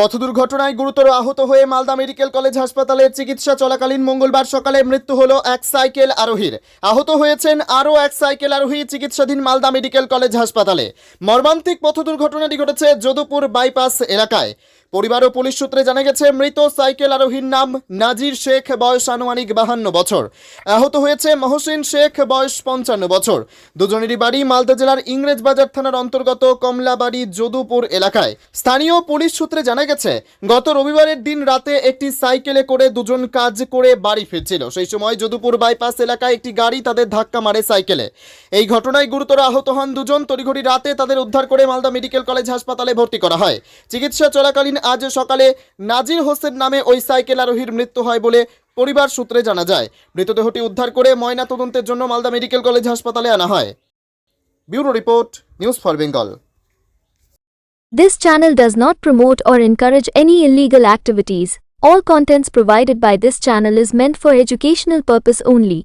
পথ দুর্ঘটনায় গুরুতর আহত হয়ে মালদা মেডিকেল কলেজ হাসপাতালে চিকিৎসা চলাকালীন মঙ্গলবার সকালে মৃত্যু হল এক সাইকেল আরোহীর। আহত হয়েছেন আরও এক সাইকেল আরোহী চিকিৎসাধীন মালদা মেডিকেল কলেজ হাসপাতালে। মর্মান্তিক পথ দুর্ঘটনাটি ঘটেছে যদুপুর বাইপাস এলাকায়। পরিবার ও পুলিশ সূত্রে জানা গেছে, মৃত সাইকেল আরোহীর নাম নাজির শেখ, বয়স আনুমানিক বাহান্ন বছর। আহত হয়েছে মহসিন শেখ, বয়স পঞ্চান্ন বছর। দুজনেরই বাড়ি মালদা জেলার ইংরেজবাজার থানার অন্তর্গত কমলাবাড়ি, যদুপুর এলাকায়। স্থানীয় পুলিশ সূত্রে জানা গেছে, গত রবিবারের দিন রাতে একটি সাইকেলে করে দুজন কাজ করে বাড়ি ফিরছিল। সেই সময় যদুপুর বাইপাস এলাকায় একটি গাড়ি তাদের ধাক্কা মারে সাইকেলে। এই ঘটনায় গুরুতর আহত হন দুজন। তড়িঘড়ি রাতে তাদের উদ্ধার করে মালদা মেডিকেল কলেজ হাসপাতালে ভর্তি করা হয়। চিকিৎসা চলাকালীন আজ সকালে নাজির হোসেন নামে ওই সাইকেল আরোহীর মৃত্যু হয় বলে পরিবার সূত্রে জানা যায় মৃতদেহটি উদ্ধার করে ময়না তদন্তের জন্য মালদা মেডিকেল কলেজ হাসপাতালে আনা হয় bureau report news for Bengal This channel does not promote or encourage any illegal activities. All contents provided by this channel is meant for educational purpose only.